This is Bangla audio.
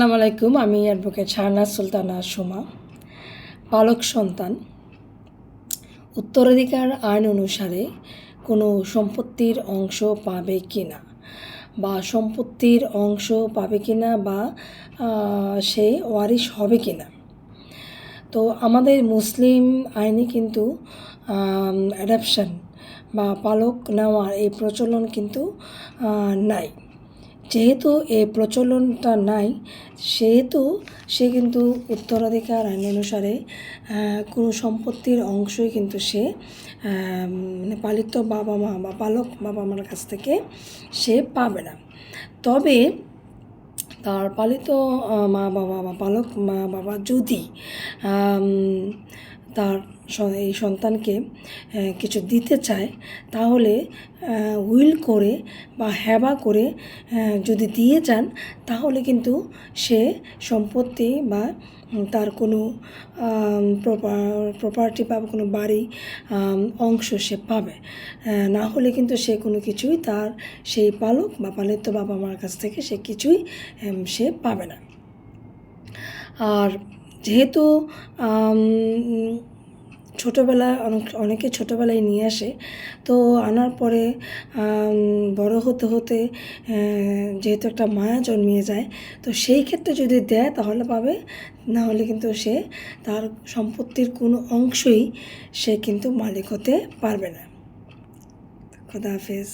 আসসালামু আলাইকুম, আমি অ্যাডভোকেট শাহনাজ সুলতানা সুমা, পালক সন্তান। উত্তরাধিকার আইন অনুসারে কোনো সম্পত্তির অংশ পাবে কি না বা সম্পত্তির অংশ পাবে কি না বা সে ওয়ারিশ হবে কি না তো আমাদের মুসলিম আইনে কিন্তু অ্যাডাপশন বা পালক নেওয়ার এই প্রচলন কিন্তু নাই। যেহেতু এ প্রচলনটা নাই, সেহেতু সে কিন্তু উত্তরাধিকার আইন অনুসারে কোনো সম্পত্তির অংশই কিন্তু সে মানে পালিত বাবা মা বা পালক বাবা মার কাছ থেকে সে পাবে না। তবে তার পালিত মা বাবা বা পালক মা বাবা যদি তার এই সন্তানকে কিছু দিতে চায়, তাহলে উইল করে বা হ্যাবা করে যদি দিয়ে যান, তাহলে কিন্তু সে সম্পত্তি বা তার কোনো প্রপার্টি বা কোনো বাড়ি অংশ সে পাবে। না হলে কিন্তু সে কোনো কিছুই তার সেই পালক বা পালিত বাবা মার কাছ থেকে সে কিছুই সে পাবে না। আর যেহেতু ছোটোবেলা অনেক, অনেকে ছোটোবেলায় নিয়ে আসে। তো আনার পরে বড় হতে হতে যেহেতু একটা মায়া জন্মিয়ে যায়, তো সেই ক্ষেত্রে যদি দেয় তাহলে পাবে। না হলে কিন্তু সে তার সম্পত্তির কোনো অংশই সে কিন্তু মালিক হতে পারবে না। খোদা হাফেজ।